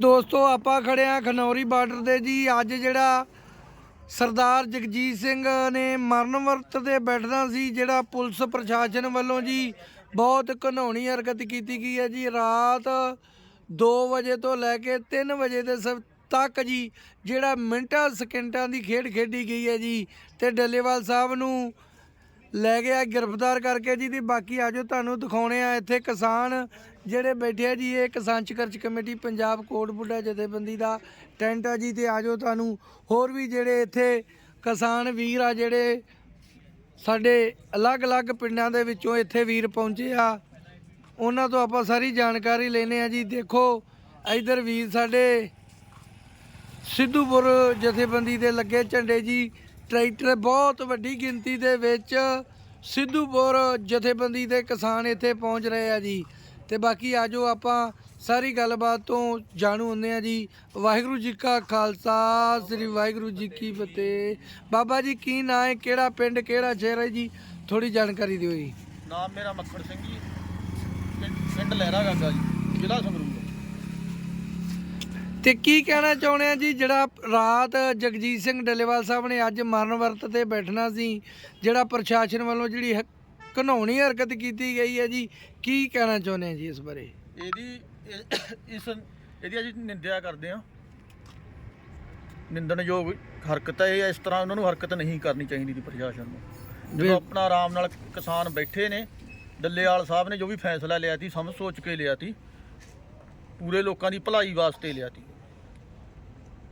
ਦੋਸਤੋ, ਆਪਾਂ ਖੜੇ ਆ ਖਨੌਰੀ ਬਾਰਡਰ ਦੇ ਜੀ। ਅੱਜ ਜਿਹੜਾ ਸਰਦਾਰ ਜਗਜੀਤ ਸਿੰਘ ਨੇ ਮਰਨ ਵਰਤ ਤੇ ਬੈਠਣਾ ਸੀ, ਜਿਹੜਾ ਪੁਲਿਸ ਪ੍ਰਸ਼ਾਸਨ ਵੱਲੋਂ ਜੀ ਬਹੁਤ ਘਨੌਣੀ ਹਰਕਤ ਕੀਤੀ ਗਈ ਹੈ ਜੀ। ਰਾਤ 2 ਵਜੇ ਤੋਂ ਲੈ ਕੇ 3 ਵਜੇ ਦੇ ਸ ਤੱਕ ਜੀ, ਜਿਹੜਾ ਮਿੰਟਾਂ, ਸਕਿੰਟਾਂ ਦੀ ਖੇਡ ਖੇਡੀ ਗਈ ਹੈ ਜੀ। ਤੇ ਡੱਲੇਵਾਲ ਸਾਹਿਬ ਨੂੰ ਲੈ ਗਿਆ ਗ੍ਰਿਫਤਾਰ ਕਰਕੇ ਜੀ। ਦੀ ਬਾਕੀ ਆਜੋ ਤੁਹਾਨੂੰ ਦਿਖਾਉਣੇ ਆ ਇੱਥੇ ਕਿਸਾਨ ਜਿਹੜੇ ਬੈਠੇ ਆ ਜੀ, ਇਹ ਕਿਸਾਨ ਸੰਘਰਸ਼ ਕਮੇਟੀ, ਪੰਜਾਬ ਕੋਟਬੁੱਢਾ ਜਥੇਬੰਦੀ ਦਾ ਟੈਂਟ ਆ ਜੀ, ਤੇ ਆਜੋ ਤੁਹਾਨੂੰ ਹੋਰ ਵੀ ਜਿਹੜੇ ਇੱਥੇ ਕਿਸਾਨ ਵੀਰ ਆ, ਜਿਹੜੇ ਸਾਡੇ ਅਲੱਗ-ਅਲੱਗ ਪਿੰਡਾਂ ਦੇ ਵਿੱਚੋਂ ਇੱਥੇ ਵੀਰ ਪਹੁੰਚੇ ਆ, ਉਹਨਾਂ ਤੋਂ ਆਪਾਂ ਸਾਰੀ ਜਾਣਕਾਰੀ ਲੈਨੇ ਆ ਜੀ। ਦੇਖੋ, ਇਧਰ ਵੀਰ ਸਾਡੇ ਸਿੱਧੂਪੁਰ ਜਥੇਬੰਦੀ ਦੇ ਲੱਗੇ ਝੰਡੇ ਜੀ। ਟਰੈਕਟਰ ਬਹੁਤ ਵੱਡੀ ਗਿਣਤੀ ਦੇ ਵਿੱਚ ਸਿੱਧੂਪੁਰ ਜਥੇਬੰਦੀ ਦੇ ਕਿਸਾਨ ਇੱਥੇ ਪਹੁੰਚ ਰਹੇ ਆ ਜੀ। ਤੇ ਬਾਕੀ ਆਜੋ ਆਪਾਂ ਸਾਰੀ ਗੱਲਬਾਤ ਤੋਂ ਜਾਣੂ ਹੁੰਦੇ ਆ ਜੀ। ਵਾਹਿਗੁਰੂ ਜੀ ਕਾ ਖਾਲਸਾ ਸ੍ਰੀ ਵਾਹਿਗੁਰੂ ਜੀ ਕੀ ਫਤਿਹ। ਬਾਬਾ ਜੀ ਕੀ ਨਾਂ ਹੈ? ਕਿਹੜਾ ਪਿੰਡ ਕਿਹੜਾ ਸ਼ਹਿਰ ਹੈ ਜੀ? ਥੋੜੀ ਜਾਣਕਾਰੀ ਦਿਓ ਜੀ। ਨਾਮ ਮੇਰਾ ਮੱਖਣ ਸਿੰਘ ਜੀ। ਪਿੰਡ- ਪਿੰਡ ਲਹਿਰਾ ਗਾਗਾ ਜੀ ਜ਼ਿਲ੍ਹਾ ਸੰਗਰੂਰ। ਤੇ ਕੀ ਕਹਿਣਾ ਚਾਹੁੰਦੇ ਆ ਜੀ? ਜਿਹੜਾ ਰਾਤ ਜਗਜੀਤ ਸਿੰਘ ਡੱਲੇਵਾਲ ਸਾਹਿਬ ਨੇ ਅੱਜ ਮਰਨ ਵਰਤ ਤੇ ਬੈਠਣਾ ਸੀ ਜਿਹੜਾ ਪ੍ਰਸ਼ਾਸਨ ਵੱਲੋਂ ਜਿਹੜੀ ਹ- ਘਿਨਾਉਣੀ ਹਰਕਤ ਕੀਤੀ ਗਈ ਹੈ ਜੀ। ਕੀ ਕਹਿਣਾ ਚਾਹੁੰਦੇ ਆ ਜੀ ਇਸ ਬਾਰੇ? ਇਹਦੀ ਇਹ- ਇਸ ਇਹਦੀ ਅਸੀਂ ਨਿੰਦਿਆ ਕਰਦੇ ਹਾਂ। ਨਿੰਦਣਯੋਗ ਹਰਕਤ ਹੈ ਇਹ ਇਸ ਤਰ੍ਹਾਂ ਉਹਨਾਂ ਨੂੰ ਹਰਕਤ ਨਹੀਂ ਕਰਨੀ ਚਾਹੀਦੀ ਦੀ ਪ੍ਰਸ਼ਾਸਨ ਨੂੰ। ਜਦੋਂ ਆਪਣਾ ਆਰਾਮ ਨਾਲ ਕਿਸਾਨ ਬੈਠੇ ਨੇ ਡੱਲੇਵਾਲ ਸਾਹਿਬ ਨੇ ਜੋ ਵੀ ਫੈਸਲਾ ਲਿਆ ਸੀ ਸਮਝ ਸੋਚ ਕੇ ਲਿਆ ਸੀ ਪੂਰੇ ਲੋਕਾਂ ਦੀ ਭਲਾਈ ਵਾਸਤੇ ਲਿਆ ਸੀ।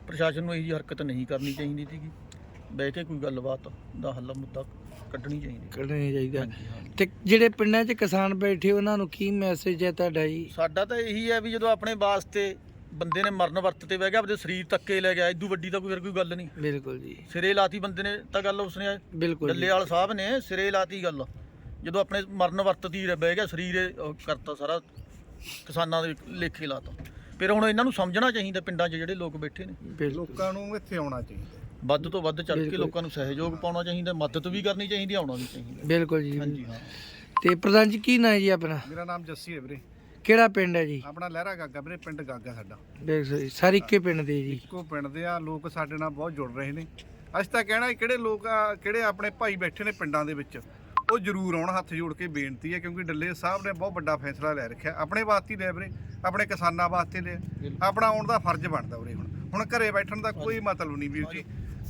ਪ੍ਰਸ਼ਾਸਨ ਨੂੰ ਇਹੀ ਹਰਕਤ ਨਹੀਂ ਕਰਨੀ ਚਾਹੀਦੀ ਸੀਗੀ। ਬਹਿ ਕੇ ਕੋਈ ਗੱਲਬਾਤ ਦਾ ਹੱਲ ਮੁੱਦਾ ਕੱਢਣੀ ਚਾਹੀਦੀ ਕੱਢਣਾ ਚਾਹੀਦਾ ਹਾਂਜੀ, ਹਾਂਜੀ। ਤੇ ਜਿਹੜੇ ਪਿੰਡਾਂ 'ਚ ਕਿਸਾਨ ਬੈਠੇ ਉਹਨਾਂ ਨੂੰ ਕੀ ਮੈਸੇਜ ਹੈ ਤੁਹਾਡਾ ਜੀ? ਸਾਡਾ ਤਾਂ ਇਹੀ ਹੈ ਵੀ ਜਦੋਂ ਆਪਣੇ ਵਾਸਤੇ ਬੰਦੇ ਨੇ ਮਰਨ ਵਰਤ ਤੇ ਬਹਿ ਗਿਆ ਆਪਣੇ ਸਰੀਰ ਤੱਕੇ ਲੈ ਗਿਆ ਇਦੋਂ ਵੱਡੀ ਤਾਂ ਕੋਈ ਫਿਰ ਕੋਈ ਗੱਲ ਨਹੀਂ। ਬਿਲਕੁਲ ਜੀ। ਸਿਰੇ ਲਾਤੀ ਬੰਦੇ ਨੇ ਤਾਂ ਗੱਲ ਉਸਨੇ ਬਿਲਕੁਲ ਜੀ। ਡੱਲੇਵਾਲ ਸਾਹਿਬ ਨੇ ਸਿਰੇ ਲਾਤੀ ਗੱਲ। ਜਦੋਂ ਆਪਣੇ ਮਰਨ ਵਰਤ ਦੀ ਬਹਿ ਗਿਆ ਸਰੀਰ ਇਹ ਉਹ ਕਰਤਾ ਸਾਰਾ ਕਿਸਾਨਾਂ ਦੇ ਲੇਖੇ ਲਾਤਾ। ਫਿਰ ਹੁਣ ਇਹਨਾਂ ਨੂੰ ਸਮਝਣਾ ਚਾਹੀਦਾ ਪਿੰਡਾਂ 'ਚ ਜਿਹੜੇ ਲੋਕ ਬੈਠੇ ਨੇ। ਬਿਲਕੁਲ ਲੋਕਾਂ ਨੂੰ ਇੱਥੇ ਆਉਣਾ ਚਾਹੀਦਾ। ਵੱਧ ਤੋਂ ਵੱਧ ਚੱਲ ਕੇ। ਲੋਕਾਂ ਨੂੰ ਸਹਿਯੋਗ ਪਾਉਣਾ ਚਾਹੀਦਾ ਮਦਦ ਵੀ ਕਰਨੀ ਚਾਹੀਦੀ ਆਉਣਾ ਵੀ ਚਾਹੀਦਾ। ਬਿਲਕੁਲ ਜੀ ਹਾਂਜੀ ਹਾਂ। ਤੇ ਪ੍ਰਧਾਨ ਜੀ ਕੀ ਨਾਂ ਹੈ ਜੀ ਆਪਣਾ? ਮੇਰਾ ਨਾਮ ਜੱਸੀ ਹੈ ਵੀਰੇ। ਕਿਹੜਾ ਪਿੰਡ ਹੈ ਜੀ? ਆਪਣਾ ਲਹਿਰਾ ਗਾਗਾ ਵੀਰੇ ਪਿੰਡ ਗਾਗਾ ਸਾਡਾ। ਦੇਖੋ ਜੀ ਸਾਰੇ ਇੱਕੇ ਪਿੰਡ ਦੇ ਜੀ। ਇੱਕੋ ਪਿੰਡ ਦੇ ਆ ਲੋਕ ਸਾਡੇ ਨਾਲ ਬਹੁਤ ਜੁੜ ਰਹੇ ਨੇ। ਅਸੀਂ ਤਾਂ ਕਹਿਣਾ ਕਿਹੜੇ ਲੋਕ ਆ ਕਿਹੜੇ ਆਪਣੇ ਭਾਈ ਬੈਠੇ ਨੇ ਪਿੰਡਾਂ ਦੇ ਵਿੱਚ ਉਹ ਜ਼ਰੂਰ ਆਉਣ ਹੱਥ ਜੋੜ ਕੇ ਬੇਨਤੀ ਹੈ ਕਿਉਂਕਿ ਡੱਲੇ ਸਾਹਿਬ ਨੇ ਬਹੁਤ ਵੱਡਾ ਫੈਸਲਾ ਲੈ ਰੱਖਿਆ। ਆਪਣੇ ਵਾਸਤੇ ਹੀ ਲਿਆ ਵੀਰੇ ਆਪਣੇ ਕਿਸਾਨਾਂ ਵਾਸਤੇ ਲਿਆ। ਆਪਣਾ ਆਉਣ ਦਾ ਫਰਜ਼ ਬਣਦਾ ਵੀਰੇ ਹੁਣ। ਹੁਣ ਘਰੇ ਬੈਠਣ ਦਾ ਕੋਈ ਮਤਲਬ ਨਹੀਂ ਵੀਰ ਜੀ।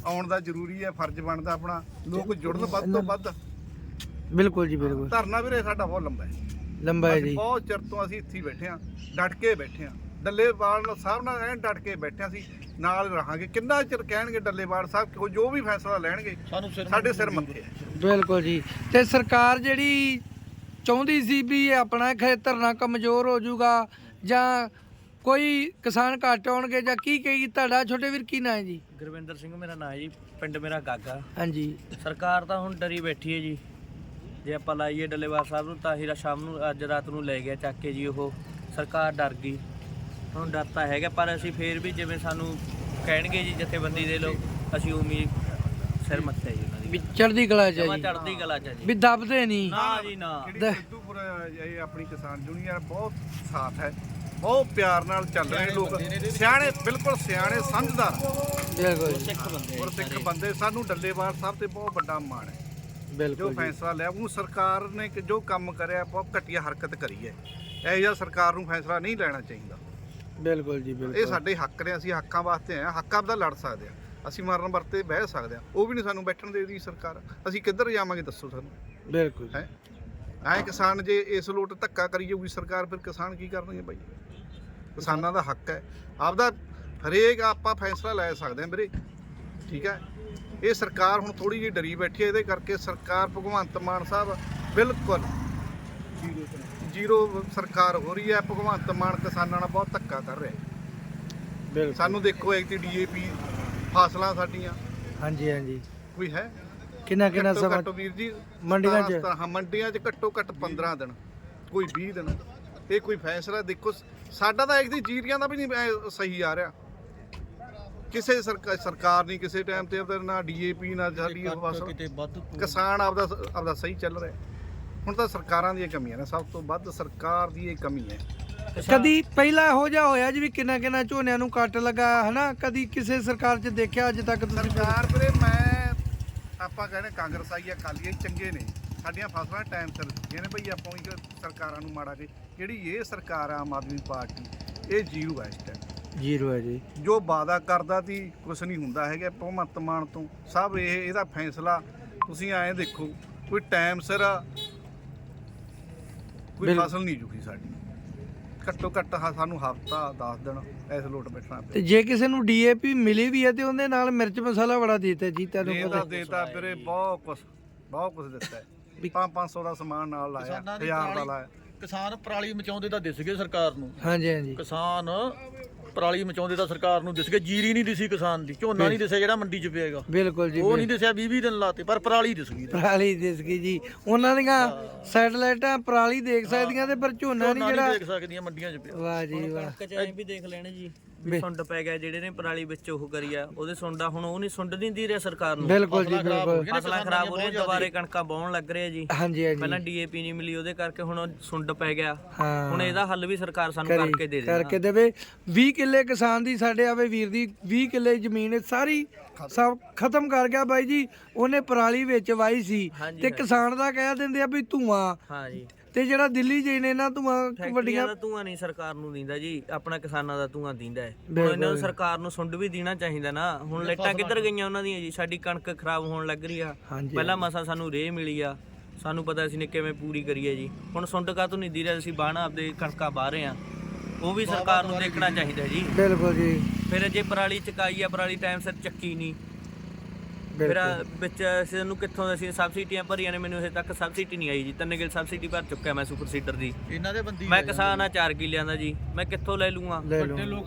ਆਉਣ ਦਾ ਜ਼ਰੂਰੀ ਹੈ ਫਰਜ਼ ਬਣਦਾ ਆਪਣਾ। ਲੋਕ ਜੁੜਨ ਵੱਧ ਤੋਂ ਵੱਧ। ਬਿਲਕੁਲ ਜੀ ਬਿਲਕੁਲ। ਧਰਨਾ ਵੀਰੇ ਸਾਡਾ ਬਹੁਤ ਲੰਬਾ ਹੈ। ਲੰਬਾ ਹੈ ਜੀ। ਬਹੁਤ ਚਿਰ ਤੋਂ ਅਸੀਂ ਇੱਥੇ ਹੀ ਬੈਠੇ ਆ ਡਟ ਕੇ ਬੈਠੇ ਆ ਡੱਲੇਵਾਲ ਸਾਹਿਬ ਨਾਲ ਐਂ ਡਟ ਕੇ ਬੈਠੇ ਹਾਂ ਅਸੀਂ ਨਾਲ ਰਹਾਂਗੇ। ਕਿੰਨਾ ਚਿਰ ਕਹਿਣਗੇ ਡੱਲੇਵਾਲ ਸਾਹਿਬ ਕਿ ਉਹ ਜੋ ਵੀ ਫੈਸਲਾ ਲੈਣਗੇ ਸਾਡੇ ਸਿਰ ਮੱਥੇ ਹੈ। ਬਿਲਕੁਲ ਜੀ। ਤੇ ਸਰਕਾਰ ਜਿਹੜੀ ਚਾਹੁੰਦੀ ਸੀ ਵੀ ਇਹ ਆਪਣਾ ਖੇਤਰ ਨਾ ਕਮਜ਼ੋਰ ਹੋ ਜਾਊਗਾ ਜਾਂ ਕੋਈ ਕਿਸਾਨ ਘੱਟ ਆਉਣਗੇ ਜਾਂ ਕੀ ਕਹੀ ਤੁਹਾਡਾ ਛੋਟੇ ਵੀਰ ਕੀ ਨਾਂ ਹੈ ਜੀ? ਗੁਰਵਿੰਦਰ ਸਿੰਘ ਮੇਰਾ ਨਾਂ ਹੈ ਜੀ ਪਿੰਡ ਮੇਰਾ ਗਾਗਾ। ਹਾਂਜੀ। ਸਰਕਾਰ ਤਾਂ ਹੁਣ ਡਰੀ ਬੈਠੀ ਹੈ ਜੀ। ਜੇ ਆਪਾਂ ਲਾਈਏ ਡੱਲੇਵਾਲ ਸਾਹਿਬ ਨੂੰ ਤਾਂ ਹੀ ਸ਼ਾਮ ਨੂੰ ਅੱਜ ਰਾਤ ਨੂੰ ਲੈ ਗਿਆ ਚੱਕ ਕੇ ਜੀ ਉਹ। ਸਰਕਾਰ ਡਰ ਗਈ। ਹੁਣ ਡਰ ਤਾਂ ਹੈਗਾ ਪਰ ਅਸੀਂ ਫੇਰ ਵੀ ਜਿਵੇਂ ਸਾਨੂੰ ਕਹਿਣਗੇ ਜੀ ਜਥੇਬੰਦੀ ਦੇ ਲੋਕ ਅਸੀਂ ਉਮੀਦ ਸਿਰ ਮੱਥੇ ਜੀ ਉਹਨਾਂ ਵੀ ਚੜ੍ਹਦੀ ਕਲਾ ਚ ਜਮਾ ਜੀ। ਚੜਦੀ ਕਲਾ ਚ ਹੈ ਵੀ ਜੀ ਦਬਦੇ ਨਹੀਂ। ਨਾ ਜੀ ਨਾ। ਜਿਹੜੀ ਦ- ਸਿੱਧੂਪੁਰ ਇਹ ਆਪਣੀ ਕਿਸਾਨ ਯੂਨੀਅਨ ਬਹੁਤ ਸਾਥ ਹੈ। ਬਹੁਤ ਪਿਆਰ ਨਾਲ ਚੱਲ ਰਹੇ ਲੋਕ। ਸਿਆਣੇ ਬਿਲਕੁਲ ਸਿਆਣੇ ਸਮਝਦਾਰ। ਬਿਲਕੁਲ ਸਿੱਖ ਬੰਦੇ ਔਰ ਸਿੱਖ ਬੰਦੇ ਸਾਨੂੰ ਡੱਲੇਵਾਲ ਸਾਹਿਬ ਤੇ ਬਹੁਤ ਵੱਡਾ ਮਾਣ ਹੈ। ਬਿਲਕੁਲ ਜੀ ਫੈਸਲਾ ਲਿਆ ਉਹ ਸਰਕਾਰ ਨੇ ਜੋ ਕੰਮ ਕਰਿਆ ਬਹੁਤ ਘਟੀਆ ਹਰਕਤ ਕਰੀ ਹੈ। ਇਹ ਜਿਹਾ ਸਰਕਾਰ ਨੂੰ ਫੈਸਲਾ ਨਹੀਂ ਲੈਣਾ ਚਾਹੀਦਾ। ਬਿਲਕੁਲ ਜੀ ਇਹ ਬਿਲਕੁਲ। ਸਾਡੇ ਹੱਕ ਨੇ ਅਸੀਂ ਹੱਕਾਂ ਵਾਸਤੇ ਆਏ ਹਾਂ। ਹੱਕਾਂ ਦਾ ਲੜ ਸਕਦੇ ਆ ਅਸੀਂ ਮਰਨ ਵਰਤੇ ਬਹਿ ਸਕਦੇ ਆ ਉਹ ਵੀ ਨਹੀਂ ਸਾਨੂੰ ਬੈਠਣ ਦੇ ਦੀ ਸਰਕਾਰ। ਅਸੀਂ ਕਿੱਧਰ ਜਾਵਾਂਗੇ ਦੱਸੋ ਸਾਨੂੰ? ਬਿਲਕੁਲ ਹੈ? ਐ ਕਿਸਾਨ ਜੇ ਇਸ ਲੋਟ ਧੱਕਾ ਕਰੀ ਜਾਊਗੀ ਸਰਕਾਰ ਫਿਰ ਕਿਸਾਨ ਕੀ ਕਰਨਗੇ ਬਾਈ? ਕਿਸਾਨਾਂ ਦਾ ਹੱਕ ਹੈ। ਆਪਦਾ ਹਰੇਕ ਆਪਾਂ ਫੈਸਲਾ ਲੈ ਸਕਦੇ ਹਾਂ ਵੀਰੇ। ਠੀਕ ਹੈ। ਇਹ ਸਰਕਾਰ ਹੁਣ ਥੋੜੀ ਜਿਹੀ ਡਰੀ ਬੈਠੀ ਹੈ ਇਹਦੇ ਕਰਕੇ ਸਰਕਾਰ ਭਗਵੰਤ ਮਾਨ ਸਾਹਿਬ ਬਿਲਕੁਲ ਜ਼ੀਰੋ ਸਰਕਾਰ ਹੋ ਰਹੀ ਹੈ। ਭਗਵੰਤ ਮਾਨ ਕਿਸਾਨਾਂ ਨਾਲ ਬਹੁਤ ਧੱਕਾ ਕਰ ਰਿਹਾ ਹੈ। ਸਾਨੂੰ ਦੇਖੋ ਇੱਕ ਤੇ ਡੀਏਪੀ ਫਸਲਾਂ ਸਾਡੀਆਂ। ਹਾਂਜੀ ਹਾਂਜੀ। ਕੋਈ ਹੈ? ਕਿੰਨਾ ਕਿੰਨਾ ਸਮਾਂ ਘੱਟ ਵੀਰ ਜੀ ਮੰਡੀਆਂ 'ਚ? 17 17 ਹਾਂ ਮੰਡੀਆਂ 'ਚ ਘੱਟੋ ਘੱਟ 15 ਦਿਨ ਕੋਈ 20 ਦਿਨ। ਇਹ ਕੋਈ ਫੈਸਲਾ ਦੇਖੋ ਸਾਡਾ ਤਾਂ ਇੱਕ ਦੀ ਜੀਰੀਆਂ ਦਾ ਵੀ ਨਹੀਂ ਸਹੀ ਆ ਰਿਹਾ। ਕਿਸੇ ਸਰਕਾ- ਸਰਕਾਰ ਨਹੀਂ ਕਿਸੇ ਟਾਈਮ ਤੇ ਆਪਦਾ ਨਾ ਡੀਏਪੀ ਨਾ ਸਾਡੀ ਵੱਧ ਕਿਸਾਨ ਆਪਦਾ ਆਪਦਾ ਸਹੀ ਚੱਲ ਰਿਹਾ। ਹੁਣ ਤਾਂ ਸਰਕਾਰਾਂ ਦੀਆਂ ਕਮੀਆਂ ਨੇ ਸਭ ਤੋਂ ਵੱਧ ਸਰਕਾਰ ਦੀ ਇਹ ਕਮੀ ਹੈ। ਕਦੀ ਪਹਿਲਾਂ ਇਹੋ ਜਿਹਾ ਹੋਇਆ ਜੀ ਵੀ ਕਿੰਨਾ ਕਿੰਨਾ ਝੋਨਿਆਂ ਨੂੰ ਕੱਟ ਲੱਗਾ ਹਨਾ? ਕਦੀ ਕਿਸੇ ਸਰਕਾਰ 'ਚ ਦੇਖਿਆ ਅੱਜ ਤੱਕ ਤੁਸੀਂ? ਸਰਕਾਰ ਵੀਰੇ ਮੈਂ ਆਪਾਂ ਕਹਿੰਦੇ ਕਾਂਗਰਸ ਆਈ ਆ ਅਕਾਲੀ ਆਈ ਚੰਗੇ ਨੇ। ਸਾਡੀਆਂ ਫਸਲਾਂ ਟਾਈਮ ਸਿਰ ਦਿੱਤੀਆਂ ਨੇ ਭਈ ਆਪਾਂ ਇੱਕ ਸਰਕਾਰਾਂ ਨੂੰ ਮਾੜਾ ਕੇ ਜਿਹੜੀ ਇਹ ਸਰਕਾਰ ਆ ਆਮ ਆਦਮੀ ਪਾਰਟੀ ਇਹ ਜ਼ੀਰੋ ਹੈ ਇਸ ਟਾਈਮ ਜੀਰੋ ਹੈ ਜੀ। ਜੋ ਵਾਅਦਾ ਕਰਦਾ ਸੀ ਕੁਝ ਨਹੀਂ ਹੁੰਦਾ ਹੈਗਾ ਭਗਵੰਤ ਮਾਨ ਤੋਂ। ਸਭ ਇਹ ਇਹਦਾ ਫੈਸਲਾ ਤੁਸੀਂ ਐਂ ਦੇਖੋ ਕੋਈ ਟਾਈਮ ਸਿਰ ਕੋਈ ਫਸਲ ਨਹੀਂ ਜੁਗੀ ਸਾਡੀ। ਘੱਟੋ ਘੱਟ ਸਾਨੂੰ ਹਫਤਾ 10 ਦਿਨ ਐਸ ਲੋਟ ਬੈਠਣਾ ਤੇ ਜੇ ਕਿਸੇ ਨੂੰ ਡੀਏਪੀ ਮਿਲੀ ਵੀ ਹੈ ਤੇ ਉਹਦੇ ਨਾਲ ਮਿਰਚ ਮਸਾਲਾ ਬੜਾ ਦਿੱਤਾ ਜੀ ਤੁਹਾਨੂੰ ਪਤਾ। ਦੇਤਾ ਵੀਰੇ ਬਹੁਤ ਕੁਛ ਬਹੁਤ ਕੁਛ ਦਿੱਤਾ ਵੀ- 5-500 ਦਾ ਸਮਾਨ ਨਾਲ ਲਾਇਆ ਕਿਸਾਨਾਂ ਦੀ 1000 ਦਾ ਪਰਾਲੀ- ਲਾਇਆ। ਕਿਸਾਨ ਪਰਾਲੀ ਮਚਾਉਂਦੇ ਤਾਂ ਦਿਸ ਗਏ ਸਰਕਾਰ ਨੂੰ। ਹਾਂਜੀ ਹਾਂਜੀ। ਕਿਸਾਨ ਪਰਾਲੀ ਮਚਾਉਂਦੇ ਤਾਂ ਸਰਕਾਰ ਨੂੰ ਦਿਸ ਗਏ ਜੀਰੀ ਨਹੀਂ ਦਿਸੀ ਕਿਸਾਨ ਦੀ ਝੋਨਾ ਨਹੀਂ ਦਿਸਿਆ ਜਿਹੜਾ ਮੰਡੀ 'ਚ ਪਿਆਗਾ ਬਿਲਕੁਲ ਜੀ ਉਹ ਨਹੀਂ ਦਿਸਿਆ 20 20 ਦਿਨ ਲਾਤੇ ਪਰ ਪਰਾਲੀ ਦਿਸ ਗਈ। ਪਰਾਲੀ ਦਿਸ ਗਈ ਜੀ। ਉਹਨਾਂ ਦੀਆਂ ਸੈਟਲਾਈਟਾਂ ਪਰਾਲੀ ਦੇਖ ਸਕਦੀਆਂ ਤੇ ਪਰ ਝੋਨਾ ਨਹੀਂ ਝੋਨਾ ਜਿਹੜਾ ਨਹੀਂ ਦੇਖ ਸਕਦੀਆਂ ਮੰਡੀਆਂ 'ਚ ਪਿਆ। ਵਾਹ ਜੀ ਵਾਹ। ਐਂ ਵੀ ਦੇਖ ਲੈਣ ਜੀ। ਵੀ ਸੁੰਡ ਪੈ ਗਿਆ ਜਿਹੜੇ ਨੇ ਪਰਾਲੀ ਵਿੱਚ ਉਹ ਕਰੀ ਆ ਉਹਦੇ ਸੁੰਡਾ ਹੁਣ ਉਹ ਨਹੀਂ ਸੁੰਡ ਦਿੰਦੀ ਰਿਹਾ ਸਰਕਾਰ ਨੂੰ। ਬਿਲਕੁਲ ਜੀ ਫਸਲਾਂ ਖਰਾਬ ਹੋ ਬਿਲਕੁਲ ਫਸਲਾਂ ਖਰਾਬ ਰਹੀਆਂ ਦੁਬਾਰੇ ਕਣਕਾਂ ਬਾਉਣ ਲੱਗ ਰਹੇ ਆ ਜੀ। ਹਾਂਜੀ ਹਾਂਜੀ। ਪਹਿਲਾਂ ਡੀਏਪੀ ਨਹੀਂ ਮਿਲੀ ਉਹਦੇ ਕਰਕੇ ਹੁਣ ਸੁੰਡ ਪੈ ਗਿਆ। ਹਾਂ। ਹੁਣ ਇਹਦਾ ਹੱਲ ਵੀ ਸਰਕਾਰ ਸਾਨੂੰ ਕਰੀ- ਕਰਕੇ ਦੇ ਦੇਣਾ। ਕਰਕੇ ਦੇਵੇ। 20 ਕਿੱਲੇ ਕਿਸਾਨ ਦੀ ਸਾਡੇ ਆਵੇ ਵੀਰ ਦੀ 20 ਕਿੱਲੇ ਜ਼ਮੀਨ ਸਾਰੀ ਸਭ ਖਤਮ ਕਰ ਗਿਆ ਬਾਈ ਜੀ। ਉਹਨੇ ਪਰਾਲੀ ਵਿੱਚ ਵਾਈ ਸੀ ਹਾਂਜੀ, ਤੇ ਕਿਸਾਨ ਦਾ ਕਹਿ ਦਿੰਦੇ ਆ ਵੀ ਧੂਆਂ। ਹਾਂ ਜੀ। ਤੇ ਜਿਹੜਾ ਦਿੱਲੀ ਜੀ ਨੇ ਨਾ ਧੂਆਂ ਵੱਡੀਆਂ ਵੱਡੀਆਂ ਦਾ ਧੂਆਂ ਨਹੀਂ ਸਰਕਾਰ ਨੂੰ ਦਿੰਦਾ ਜੀ ਆਪਣਾ ਕਿਸਾਨਾਂ ਦਾ ਧੂਆਂ ਦਿੰਦਾ ਹੈ। ਹੁਣ ਬਿਲਕੁਲ। ਇਹਨਾਂ ਨੂੰ ਸਰਕਾਰ ਨੂੰ ਸੁੰਡ ਵੀ ਦੇਣਾ ਚਾਹੀਦਾ ਨਾ। ਹੁਣ ਲਾਈਟਾਂ ਕਿੱਧਰ ਗਈਆਂ ਉਹਨਾਂ ਦੀਆਂ ਜੀ? ਸਾਡੀ ਕਣਕ ਖਰਾਬ ਹੋਣ ਲੱਗ ਰਹੀ ਆ। ਹਾਂਜੀ। ਪਹਿਲਾਂ ਮਸਾ ਸਾਨੂੰ ਰੇਹ ਮਿਲੀ ਆ। ਸਾਨੂੰ ਪਤਾ ਸੀ ਨੇ ਕਿਵੇਂ ਪੂਰੀ ਕਰੀਏ ਜੀ। ਹੁਣ ਸੁੰਡ ਕਾ ਤੋਂ ਨਹੀਂ ਦੀ ਰਿਹਾ? ਅਸੀਂ ਬਾਣਾ ਆਪਦੇ ਕਣਕਾਂ ਬਾਹ ਰਹੇ ਆ। ਉਹ ਵੀ ਸਰਕਾਰ ਨੂੰ ਦੇਖਣਾ ਚਾਹੀਦਾ ਜੀ। ਬਿਲਕੁਲ ਜੀ। ਫਿਰ ਜੇ ਪਰਾਲੀ ਚਕਾਈ ਆ ਪਰਾਲੀ ਟਾਈਮ ਸਿਰ ਚੱਕੀ ਨਹੀਂ। ਆ ਵਿੱਚ ਅਸੀਂ ਨੂੰ ਕਿੱਥੋਂ ਅਸੀਂ ਸਬਸਿਡੀਆਂ ਭਰੀਆਂ ਨੇ ਮੈਨੂੰ ਹਜੇ ਤੱਕ ਸਬਸਿਡੀ ਨਹੀਂ ਆਈ ਜੀ। ਤਿੰਨ ਗਿਲ ਸਬਸਿਡੀ ਭਰ ਚੁੱਕਿਆ ਮੈਂ ਸੁਪਰ ਸੀਡਰ ਦੀ। ਇਹਨਾਂ ਦੇ ਬੰਦੀ ਮੈਂ ਕਿਸਾਨ ਆ 4 ਕਿੱਲਿਆਂ ਦਾ ਜੀ। ਮੈਂ ਕਿੱਥੋਂ ਲੈ ਲੂੰਗਾ? ਲੈ ਲਓ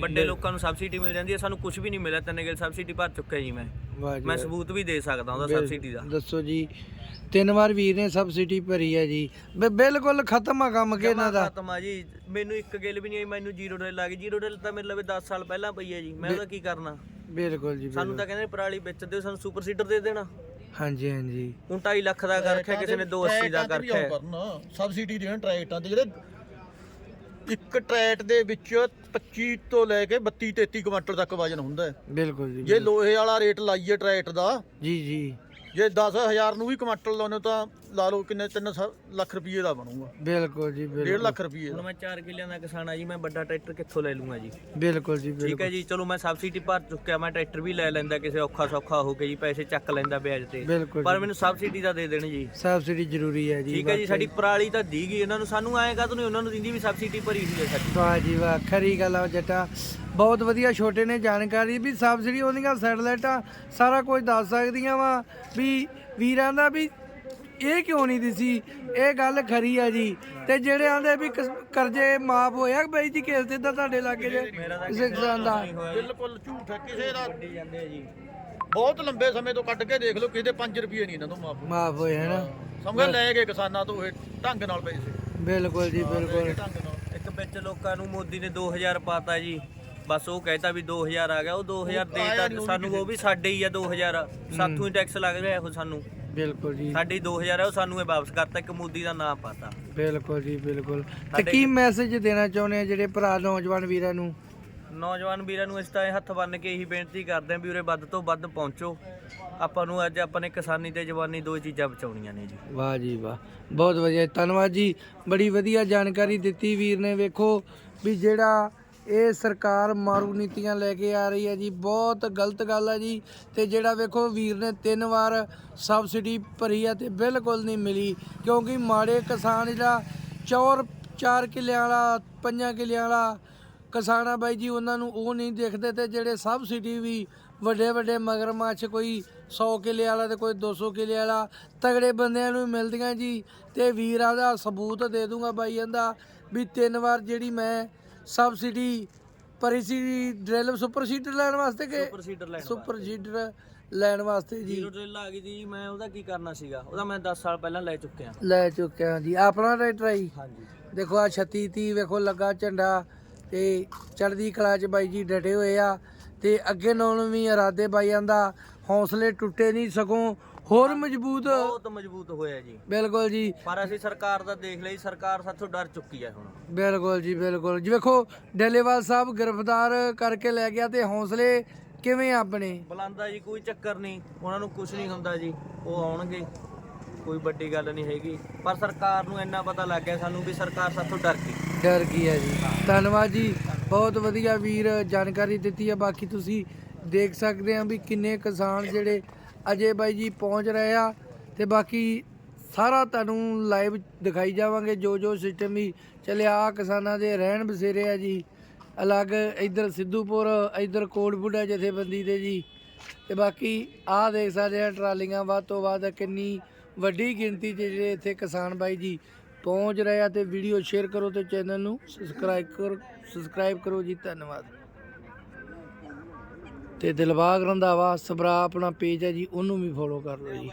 ਵੱਡੇ ਲੋਕਾਂ ਨੂੰ ਸਬਸਿਡੀ ਮਿਲ ਜਾਂਦੀ ਹੈ ਸਾਨੂੰ ਕੁਝ ਵੀ ਨਹੀਂ ਮਿਲਿਆ। ਤਿੰਨ ਗਿਲ ਸਬਸਿਡੀ ਭਰ ਚੁੱਕਿਆ ਜੀ ਮੈਂ। ਮੈਂ। ਸਬੂਤ ਵੀ ਦੇ ਸਕਦਾ ਉਹਦਾ ਸਬਸਿਡੀ ਦਾ। ਦੱਸੋ ਜੀ ਤਿੰਨ ਵਾਰ ਵੀਰ ਨੇ ਸਬਸਿਡੀ ਭਰੀ ਹੈ ਜੀ। ਬਿਲਕੁਲ ਖਤਮ ਆ ਕੰਮ ਕਿ ਇਹਨਾਂ ਦਾ? ਖਤਮ ਆ ਜੀ। ਮੈਨੂੰ ਇੱਕ ਗਿਲ ਵੀ ਨਹੀਂ ਆਈ ਮੈਨੂੰ ਜ਼ੀਰੋ ਡਿਲ ਲੱਗ ਜ਼ੀਰੋ ਡਿਲ ਤਾਂ ਮੇਰੇ ਲਵੇ 10 ਸਾਲ ਪਹਿਲਾਂ ਪਈ ਹੈ ਜੀ। ਮੈਂ ਉਹਦਾ ਕੀ ਕਰਨਾ? ਬਿਲਕੁਲ ਜੀ ਸਾਨੂੰ ਤਾਂ ਕਹਿੰਦੇ ਪਰਾਲੀ ਵਿੱਚ ਦਿਓ ਸਾਨੂੰ ਸੁਪਰ ਸੀਡਰ ਦੇ ਦੇਣਾ। ਹਾਂਜੀ ਹਾਂਜੀ। ਹੁਣ 2.5 ਲੱਖ ਦਾ ਕਰ ਰੱਖਿਆ ਕਿਸੇ ਨੇ 280 ਦਾ ਕਰ ਰੱਖਿਆ ਕਰਨ ਸਬਸਿਡੀ ਦੇਣ ਟਰੈਕਟਾਂ ਤੇ। ਜਿਹੜੇ ਇੱਕ ਟਰੈਕਟ ਦੇ ਵਿੱਚ 25 ਤੋਂ ਲੈ ਕੇ 32 33 ਕੁਇੰਟਲ ਤੱਕ ਵਜਨ ਹੁੰਦਾ ਹੈ। ਬਿਲਕੁਲ ਜੀ ਜੇ ਲੋਹੇ ਵਾਲਾ ਰੇਟ ਲਾਈਏ ਟਰੈਕਟ ਦਾ ਜੀ ਜੀ। ਜੇ 10000 ਨੂੰ ਵੀ ਕੁਇੰਟਲ ਲਾਉਣੇ ਤਾਂ ਲਾ ਲਓ ਕਿੰਨੇ 3 ਲੱਖ ਰੁਪਏ ਦਾ ਬਣੂਗਾ। ਬਿਲਕੁਲ ਜੀ 1.5 ਬਿਲਕੁਲ ਲੱਖ ਰੁਪਏ ਹੁਣ ਦਾ ਮੈਂ 4 ਕਿੱਲਿਆਂ ਦਾ ਕਿਸਾਨ ਆ ਜੀ ਮੈਂ ਵੱਡਾ ਟਰੈਕਟਰ ਕਿੱਥੋਂ ਲੈ ਲੂੰਗਾ ਜੀ? ਬਿਲਕੁਲ ਜੀ ਠੀਕ ਹੈ ਬਿਲਕੁਲ। ਜੀ ਚਲੋ ਮੈਂ ਸਬਸਿਡੀ ਭਰ ਚੁੱਕਿਆ ਮੈਂ ਟਰੈਕਟਰ ਵੀ ਲੈ ਲੈਂਦਾ ਕਿਸੇ ਔਖਾ ਸੌਖਾ ਹੋ ਕੇ ਜੀ ਪੈਸੇ ਚੱਕ ਲੈਂਦਾ ਵਿਆਜ ਤੇ। ਬਿਲਕੁਲ ਪਰ ਜੀ। ਮੈਨੂੰ ਸਬਸਿਡੀ ਤਾਂ ਦੇ ਦੇਣ ਜੀ। ਸਬਸਿਡੀ ਜ਼ਰੂਰੀ ਹੈ ਜੀ ਠੀਕ ਹੈ ਜੀ ਸਾਡੀ ਪਰਾਲੀ ਤਾਂ ਦੀ ਗਈ ਇਹਨਾਂ ਨੂੰ ਸਾਨੂੰ ਐਂ ਕਾ ਨਹੀਂ ਉਹਨਾਂ ਨੂੰ ਦਿੰਦੀ ਵੀ ਸਬਸਿਡੀ ਭਰੀ ਹੋਈ ਹੈ ਸਾਡੀ। ਵਾਹ ਜੀ ਵਾਹ ਖਰੀ ਗੱਲ ਆ ਜੱਟਾ। ਬਹੁਤ ਵਧੀਆ ਛੋਟੇ ਨੇ ਜਾਣਕਾਰੀ ਵੀ ਸਬਸਿਡੀ ਉਹਦੀਆਂ ਸੈਟਲਾਈਟਾਂ ਸਾਰਾ ਕੁਝ ਦੱਸ ਸਕਦੀਆਂ ਵਾ ਵੀ ਵੀਰਾਂ ਦਾ ਵੀ ਇਹ ਕਿਉਂ ਨਹੀਂ ਦਿਸੀ? ਇਹ ਗੱਲ ਖਰੀ ਆ ਜੀ। ਤੇ ਜਿਹੜੇ ਆਂਦੇ ਵੀ ਕਸ- ਕਰਜ਼ੇ ਮਾਫ ਹੋਇਆ ਬਈ ਜੀ ਕੇਸ ਤੇ ਤਾਂ ਤੁਹਾਡੇ ਲਾਗੇ ਜੇ ਕਿਸੇ ਕਿਸਾਨ ਦਾ ਬਿਲਕੁਲ ਝੂਠ ਹੈ ਕਿਸੇ ਦਾ ਬਹੁਤ ਲੰਬੇ ਸਮੇਂ ਤੋਂ ਕੱਢ ਕੇ ਦੇਖ ਲਓ ਕਿਸੇ ਦੇ 5 ਰੁਪਏ ਨਹੀਂ ਇਹਨਾਂ ਤੋਂ ਮਾਫ ਮਾਫ ਹੋਏ ਹੈ ਨਾ ਸਮਝ ਲੈ ਗਏ ਕਿਸਾਨਾਂ ਤੋਂ ਇਹ ਢੰਗ ਨਾਲ ਪੈਸੇ। ਬਿਲਕੁਲ ਜੀ ਬਿਲਕੁਲ। ਢੰਗ ਨਾਲ। ਇੱਕ ਵਿੱਚ ਲੋਕਾਂ ਨੂੰ ਮੋਦੀ ਨੇ 2000 ਪਾਤਾ ਜੀ। ਬਸ ਉਹ ਕਹਿਤਾ ਵੀ 2000 ਆ ਗਿਆ ਉਹ 2000 ਦੇਤਾ ਸਾਨੂੰ ਉਹ ਵੀ ਸਾਡੇ ਹੀ ਆ 2000 ਸਾਥੋਂ ਹੀ ਟੈਕਸ ਲੱਗ ਰਿਹਾ ਉਹ ਸਾਨੂੰ। ਬਿਲਕੁਲ ਜੀ। ਸਾਡੀ 2000 ਹੈ ਉਹ ਸਾਨੂੰ ਇਹ ਵਾਪਸ ਕਰਤਾ ਇੱਕ ਮੋਦੀ ਦਾ ਨਾਮ ਪਾਤਾ। ਬਿਲਕੁਲ ਜੀ ਬਿਲਕੁਲ। ਤੇ ਸਾਡੇ- ਕੀ ਮੈਸੇਜ ਦੇਣਾ ਚਾਹੁੰਦੇ ਆ ਜਿਹੜੇ ਭਰਾ ਨੌਜਵਾਨ ਵੀਰਾਂ ਨੂੰ? ਨੌਜਵਾਨ ਵੀਰਾਂ ਨੂੰ ਇਸ ਤਾਂ ਇਹ ਹੱਥ ਬੰਨ ਕੇ ਇਹੀ ਬੇਨਤੀ ਕਰਦੇ ਆਂ ਵੀ ਉਰੇ ਵੱਧ ਤੋਂ ਵੱਧ ਪਹੁੰਚੋ। ਆਪਾਂ ਨੂੰ ਅੱਜ ਆਪਾਂ ਨੇ ਕਿਸਾਨੀ ਤੇ ਜਵਾਨੀ ਦੋ ਚੀਜ਼ਾਂ ਬਚਾਉਣੀਆਂ ਨੇ ਜੀ। ਵਾਹ ਜੀ ਵਾਹ। ਬਹੁਤ ਵਧੀਆ। ਧੰਨਵਾਦ ਜੀ। ਬੜੀ ਵਧੀਆ ਜਾਣਕਾਰੀ ਦਿੱਤੀ ਵੀਰ ਨੇ। ਵੇਖੋ ਵੀ ਜਿਹੜਾ ਇਹ ਸਰਕਾਰ ਮਾਰੂ ਨੀਤੀਆਂ ਲੈ ਕੇ ਆ ਰਹੀ ਹੈ ਜੀ, ਬਹੁਤ ਗਲਤ ਗੱਲ ਹੈ ਜੀ। ਤੇ ਜਿਹੜਾ ਵੇਖੋ ਵੀਰ ਨੇ ਤਿੰਨ ਵਾਰ ਸਬਸਿਡੀ ਭਰੀ ਹੈ ਤੇ ਬਿਲਕੁਲ ਨਹੀਂ ਮਿਲੀ, ਕਿਉਂਕਿ ਮਾੜੇ ਕਿਸਾਨ ਜਿਹੜਾ ਚੌਰ, ਚਾਰ ਕਿੱਲਿਆਂ ਵਾਲਾ, ਪੰਜਾਂ ਕਿੱਲਿਆਂ ਵਾਲਾ ਕਿਸਾਨਾ ਬਾਈ ਜੀ, ਉਹਨਾਂ ਨੂੰ ਉਹ ਨਹੀਂ ਦੇਖਦੇ ਤੇ ਜਿਹੜੇ ਸਬਸਿਡੀ ਵੀ ਵੱਡੇ ਵੱਡੇ ਮਗਰਮੱਛ, ਕੋਈ 100 ਕਿੱਲੇ ਵਾਲਾ ਤੇ ਕੋਈ 200 ਕਿੱਲੇ ਵਾਲਾ, ਤਗੜੇ ਬੰਦਿਆਂ ਨੂੰ ਮਿਲਦੀਆਂ ਜੀ। ਤੇ ਵੀਰਾਂ ਦਾ ਸਬੂਤ ਦੇ ਦੂੰਗਾ ਬਾਈ ਕਹਿੰਦਾ ਵੀ ਤਿੰਨ ਵਾਰ ਜਿਹੜੀ ਮੈਂ ਸਬਸਿਡੀ ਭਰੀ ਸੀ ਡਰਿਲ ਸੁਪਰ ਸੀਡਰ ਲੈਣ ਵਾਸਤੇ ਕਿ? ਸੁਪਰ ਸੀਡਰ ਲੈਣ ਸੁਪਰ ਸੀਡਰ ਲੈਣ ਵਾਸਤੇ ਜੀ। ਜ਼ੀਰੋ ਡਰਿਲ ਆ ਗਈ ਜੀ ਮੈਂ ਉਹਦਾ ਕੀ ਕਰਨਾ ਸੀਗਾ? ਉਹਦਾ ਮੈਂ 10 ਸਾਲ ਪਹਿਲਾਂ ਲੈ ਚੁੱਕਿਆ। ਲੈ ਚੁੱਕਿਆ ਜੀ। ਆਪਣਾ ਟਰੈਕਟਰ ਆਈ ਹਾਂਜੀ। ਦੇਖੋ ਆ 36 30 ਵੇਖੋ ਲੱਗਾ ਝੰਡਾ ਤੇ ਚੜ੍ਹਦੀ ਕਲਾ ਚ ਬਾਈ ਜੀ ਡਟੇ ਹੋਏ ਆ ਤੇ ਅੱਗੇ ਨਾਲੋਂ ਵੀ ਇਰਾਦੇ ਬਾਈਆਂ ਦਾ ਹੌਸਲੇ ਟੁੱਟੇ ਨਹੀਂ ਸਗੋਂ ਹੋਰ ਮਜ਼ਬੂਤ? ਬਹੁਤ ਮਜ਼ਬੂਤ ਹੋਇਆ ਜੀ। ਬਿਲਕੁਲ ਜੀ। ਪਰ ਅਸੀਂ ਸਰਕਾਰ ਦਾ ਦੇਖ ਲਈ ਸਰਕਾਰ ਸਾਥੋਂ ਡਰ ਚੁੱਕੀ ਹੈ ਹੁਣ। ਬਿਲਕੁਲ ਜੀ ਬਿਲਕੁਲ। ਜੀ ਵੇਖੋ ਡੇਲੇਵਾਲ ਸਾਹਿਬ ਗ੍ਰਿਫਤਾਰ ਕਰਕੇ ਲੈ ਗਿਆ ਤੇ ਹੌਸਲੇ ਕਿਵੇਂ ਆਪਣੇ? ਬੁਲਾਉਂਦਾ ਜੀ ਕੋਈ ਚੱਕਰ ਨਹੀਂ। ਉਹਨਾਂ ਨੂੰ ਕੁਝ ਨਹੀਂ ਹੁੰਦਾ ਜੀ। ਉਹ ਆਉਣਗੇ ਕੋਈ ਵੱਡੀ ਗੱਲ ਨਹੀਂ ਹੈਗੀ। ਪਰ ਸਰਕਾਰ ਨੂੰ ਇੰਨਾ ਪਤਾ ਲੱਗ ਗਿਆ ਸਾਨੂੰ ਵੀ ਸਰਕਾਰ ਸਾਥੋਂ ਡਰ ਗਈ। ਡਰ ਕੀ ਹੈ ਜੀ। ਧੰਨਵਾਦ ਜੀ। ਬਹੁਤ ਵਧੀਆ ਵੀਰ ਜਾਣਕਾਰੀ ਦਿੱਤੀ ਹੈ ਬਾਕੀ ਤੁਸੀਂ ਦੇਖ ਸਕਦੇ ਆ ਵੀ ਕਿੰਨੇ ਕਿਸਾਨ ਜਿਹੜੇ ਅਜੇ ਬਾਈ ਜੀ ਪਹੁੰਚ ਰਹੇ ਆ ਤੇ ਬਾਕੀ ਸਾਰਾ ਤੁਹਾਨੂੰ ਲਾਈਵ ਦਿਖਾਈ ਜਾਵਾਂਗੇ, ਜੋ ਜੋ ਸਿਸਟਮ ਵੀ ਚੱਲਿਆ ਆ ਕਿਸਾਨਾਂ ਦੇ ਰਹਿਣ ਬਸੇਰੇ ਆ ਜੀ। ਅਲੱਗ ਇੱਧਰ ਸਿੱਧੂਪੁਰ, ਇੱਧਰ ਕੋਟਬੁੱਢਾ ਜਥੇਬੰਦੀ ਦੇ ਜੀ। ਤੇ ਬਾਕੀ ਆਹ ਦੇਖ ਸਕਦੇ ਆ ਟਰਾਲੀਆਂ, ਵੱਧ ਤੋਂ ਵੱਧ ਕਿੰਨੀ ਵੱਡੀ ਗਿਣਤੀ 'ਚ ਜਿਹੜੇ ਇੱਥੇ ਕਿਸਾਨ ਬਾਈ ਜੀ ਪਹੁੰਚ ਰਹੇ ਆ ਤੇ ਵੀਡੀਓ ਸ਼ੇਅਰ ਕਰੋ ਤੇ ਚੈਨਲ ਨੂੰ ਸਬਸਕ੍ਰਾਈਬ ਕਰੋ ਸਬਸਕ੍ਰਾਈਬ ਕਰੋ ਜੀ, ਧੰਨਵਾਦ। ਤੇ ਦਿਲਬਾਗ ਰੰਧਾਵਾ ਸਬਰਾ ਆਪਣਾ ਪੇਜ ਹੈ ਜੀ ਉਹਨੂੰ ਵੀ ਫੋਲੋ ਕਰ ਲਓ ਜੀ।